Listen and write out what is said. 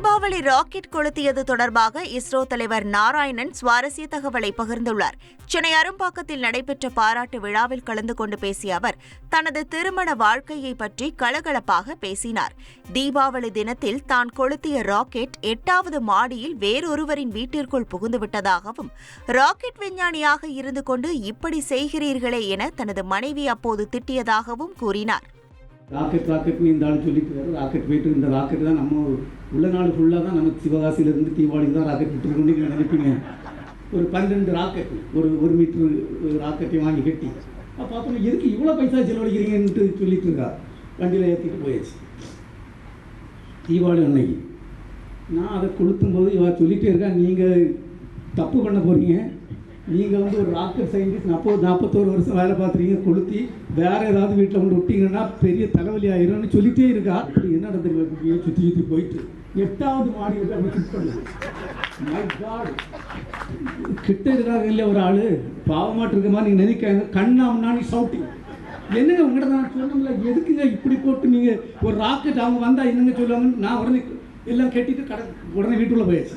Deepavali rocket கொளுத்தியது தொடர்பாக இஸ்ரோ தலைவர் நாராயணன் சுவாரஸ்ய தகவலை பகிர்ந்துள்ளார். சென்னை அரும்பாக்கத்தில் நடைபெற்ற பாராட்டு விழாவில் கலந்து கொண்டு பேசிய அவர் தனது திருமண வாழ்க்கையை பற்றி கலகலப்பாக பேசினார். தீபாவளி தினத்தில் தான் கொளுத்திய ராக்கெட் எட்டாவது மாடியில் வேறொருவரின் வீட்டிற்குள் புகுந்துவிட்டதாகவும் ராக்கெட் விஞ்ஞானியாக இருந்து கொண்டு இப்படி செய்கிறீர்களே என தனது மனைவி அப்போது திட்டியதாகவும் கூறினார். ராக்கெட் ராக்கெட்னு இந்த ஆள் சொல்லிட்டு ராக்கெட் போயிட்டு இந்த ராக்கெட் தான் நம்ம உள்ள நாள் ஃபுல்லாக தான் நம்ம சிவகாசியிலேருந்து தீபாவளிக்கு தான் ராக்கெட் விட்டுருக்கோம் நீங்கள் நினைப்பீங்க ஒரு பன்னெண்டு ராக்கெட் ஒரு ஒரு மீட்ரு ராக்கெட்டை வாங்கி கட்டி. அப்போ பார்த்தோம் எதுக்கு இவ்வளோ பைசா செலவழிக்கிறீங்கன்ட்டு சொல்லிட்டு இருக்கா. வண்டியில் ஏற்றிட்டு போயாச்சு. தீபாவளி அன்னைக்கு. நான் அதை கொளுத்தும் போது இவா சொல்லிகிட்டே இருக்கா நீங்கள் தப்பு பண்ண போகிறீங்க நீங்கள் வந்து ஒரு ராக்கெட் சயின்டிஸ்ட் நாற்பது நாற்பத்தோரு வருஷம் வேலை பார்த்துறீங்க கொளுத்தி வேறு ஏதாவது வீட்டில் கொண்டு விட்டீங்கன்னா பெரிய தலைவலி ஆயிரும்னு சொல்லிட்டே இருக்கா? அப்படி என்ன நடந்திருக்கு? சுற்றி சுற்றி போயிட்டு. எட்டாவது மாடி வந்து அப்படி கிட் பண்ணுது கிட்ட இருக்காங்க இல்லையா ஒரு ஆள்? பாவமாட்டு இருக்க மாதிரி நீங்கள் நினைக்காங்க கண்ணாமனா நீ சவுட்டிங் என்னங்க உங்கள்கிட்ட நான் சொன்னோம்ல எதுக்குங்க இப்படி போட்டு நீங்கள் ஒரு ராக்கெட் அவங்க வந்தால் என்னங்க சொல்லுவாங்கன்னு நான் உடனே எல்லாம் கட்டிட்டு கடை உடனே வீட்டுக்குள்ளே போயாச்சு.